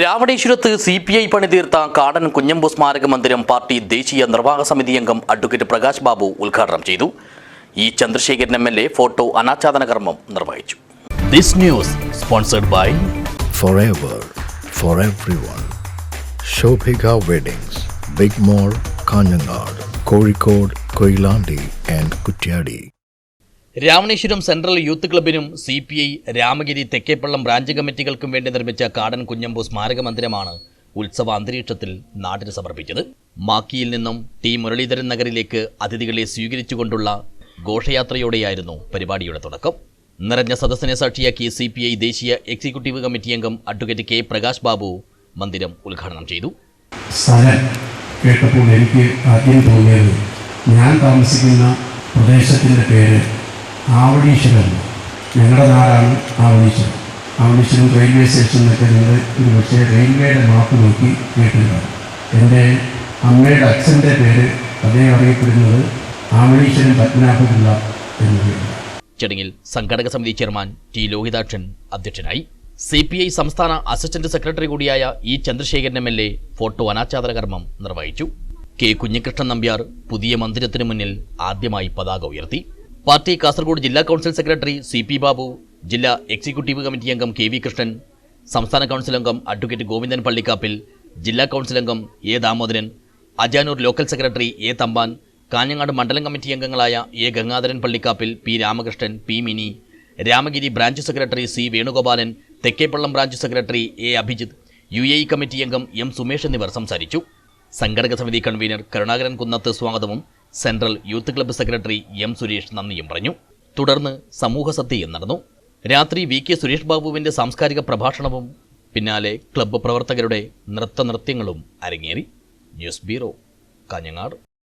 രാവണേശ്വരത്ത് C P I പണിതീർത്ത കാടൻ കുഞ്ഞമ്പു സ്മാരക മന്ദിരം പാർട്ടി ദേശീയ നിർവാഹക സമിതി അംഗം അഡ്വക്കേറ്റ് പ്രകാശ് ബാബു ഉദ്ഘാടനം ചെയ്തു E Chandrasekharan M L A photo അനാച്ഛാദന കർമ്മം നിർവഹിച്ചു this news sponsored by forever for everyone. Shobhika Weddings, Big Mall, Kanyanad, Kozhikode, Koilandi and Kutyadi. Ramaneswaram central youth ക്ലബിനും C P I Ramagiri Thekkeppallam branch കമ്മിറ്റികൾക്കും വേണ്ടി നിർമ്മിച്ച കാടൻ കുഞ്ഞമ്പു സ്മാരക മന്ദിരമാണ് ഉത്സവ അന്തരീക്ഷത്തിൽ നാടിന് സമർപ്പിച്ചത്. മാക്കിയിൽ നിന്നും ടി മുരളീധരൻ നഗറിലേക്ക് അതിഥികളെ സ്വീകരിച്ചുകൊണ്ടുള്ള ഘോഷയാത്രയോടെയായിരുന്നു പരിപാടിയുടെ തുടക്കം. നിറഞ്ഞ സദസ്സിനെ സാക്ഷിയാക്കി സി പി ഐ ദേശീയ എക്സിക്യൂട്ടീവ് കമ്മിറ്റി അംഗം അഡ്വക്കേറ്റ് കെ പ്രകാശ് ബാബു മന്ദിരം ഉദ്ഘാടനം ചെയ്തു. കേട്ടപ്പോൾ എനിക്ക് ആദ്യം തോന്നിയത് ഞാൻ താമസിക്കുന്ന പ്രദേശത്തിന്റെ പേര് ആവണീശ്വരം ഞങ്ങളുടെ നാടാണ് ആവണീശ്വരൻ. ആവണീശ്വരൻ റെയിൽവേ സ്റ്റേഷൻ എന്നൊക്കെ നിങ്ങൾ ഒരു പക്ഷേ റെയിൽവേയുടെ മാപ്പ് നോക്കി കേട്ടിട്ടുണ്ടാവും എന്റെ അമ്മയുടെ അച്ഛന്റെ പേര് അതേ അറിയപ്പെടുന്നത് ആവണീശ്വരൻ പത്മനാഭപിള്ള എന്ന പേര് ചടങ്ങിൽ സംഘടക സമിതി ചെയർമാൻ ടി ലോഹിതാക്ഷൻ അധ്യക്ഷനായി സി പി ഐ സംസ്ഥാന അസിസ്റ്റന്റ് സെക്രട്ടറി കൂടിയായ E Chandrasekharan M L A photo അനാച്ഛാദന കർമ്മം നിർവഹിച്ചു. കെ കുഞ്ഞികൃഷ്ണൻ നമ്പ്യാർ പുതിയ മന്ദിരത്തിനു മുന്നിൽ ആദ്യമായി പതാക ഉയർത്തി. പാർട്ടി കാസർഗോഡ് ജില്ലാ council secretary C P Babu ജില്ലാ എക്സിക്യൂട്ടീവ് കമ്മിറ്റി അംഗം കെ വി കൃഷ്ണൻ സംസ്ഥാന കൗൺസിൽ അംഗം അഡ്വക്കേറ്റ് ഗോവിന്ദൻ പള്ളിക്കാപ്പിൽ ജില്ലാ കൗൺസിൽ അംഗം A Damodaran Ajanur local secretary A Thampan Kanhangad മണ്ഡലം കമ്മിറ്റി അംഗങ്ങളായ A Gangadharan Pallikkappil P Ramakrishnan P Mini Ramagiri branch secretary C Venugopalan Thekkeppallam branch secretary A Abhijith U A committee അംഗം M Sumesh എന്നിവർ സംസാരിച്ചു. സംഘടക സമിതി convener Karunakaran Kunnath സ്വാഗതവും central youth club secretary M Suresh നന്ദിയും പറഞ്ഞു. തുടർന്ന് സമൂഹ സത്യയും നടന്നു. രാത്രി വി കെ സുരേഷ് ബാബുവിന്റെ സാംസ്കാരിക പ്രഭാഷണവും പിന്നാലെ ക്ലബ്ബ് പ്രവർത്തകരുടെ നൃത്തനൃത്യങ്ങളും അരങ്ങേറി. News bureau Kanhangad.